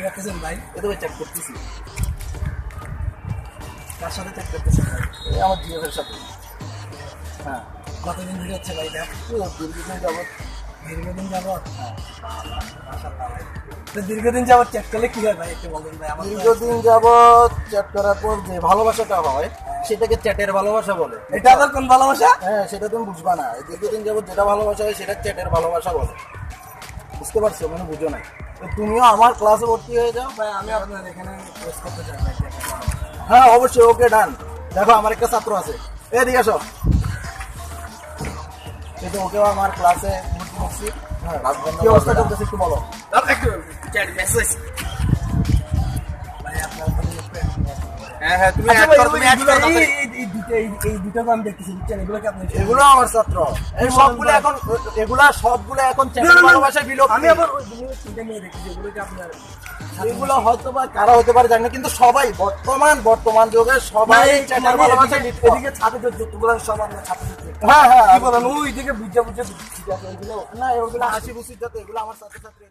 রাখতেছেন ভাই? এটা চেক করতেছি। কার সাথে চেক করতেছেন ভাই? আমার সাথে। হ্যাঁ। কতদিন ধরে হচ্ছে ভাই এটা? দীর্ঘদিন যাবত দীর্ঘদিন যাবত মাশাআল্লাহ তো দীর্ঘদিন যাবত চেক করলে কি হয় ভাই? একটু বলুন ভাই আমার দীর্ঘদিন যাবত চ্যাট করার পর যে ভালোবাসাটা হয় সেটাকে চ্যাটের ভালোবাসা বলে। এটা আবার কোন ভালোবাসা? হ্যাঁ সেটা তুমি বুঝবা না। দীর্ঘদিন যাবত যেটা ভালোবাসা হয় সেটা চ্যাটের ভালোবাসা বলে। বুঝতে পারছ? মানে বুঝো না তো তুমিও আমার ক্লাসে ভর্তি হয়ে যাও ভাই আমি আপনার এখানে করতে চাই। হ্যাঁ অবশ্যই ওকে ডান দেখো আমার একটা ছাত্র আছে। এদিকে আসো। এই তো ওকেও আমার ক্লাসে ভর্তি করছি। হ্যাঁ কি অবস্থা চলতেছে একটু বলো। মেসেজ ভাই হ্যাঁ হ্যাঁ তুমি আচ্ছা করো, তুমি add এইগুলো- করো, তাড়াতাড়ি। এই- এই- এই দুটো এই এই দুটো তো দেখতেছি বুঝছেন এগুলো কি আপনি এগুলো আমার ছাত্র এই সবগুলো এখন এগুলা সবগুলো এখন না, চ্যাটের না, না, ভালোবাসা বিলোপ আমি আবার ওই দুটো তিনটে মেয়ে এগুলো কি আপনার এগুলো হয়তো বা কারা হতে পারে জানি না কিন্তু সবাই বর্তমান বর্তমান যুগে সবাই চ্যাটের ভালোবাসা এদিকে ছাত্র যতগুলো সব আপনার ছাত্র হ্যাঁ হ্যাঁ কি বলেন ওই দিকে বুঝে বুঝে না এগুলো হাসি খুশির যাতে এগুলো আমার ছাত্রছাত্রী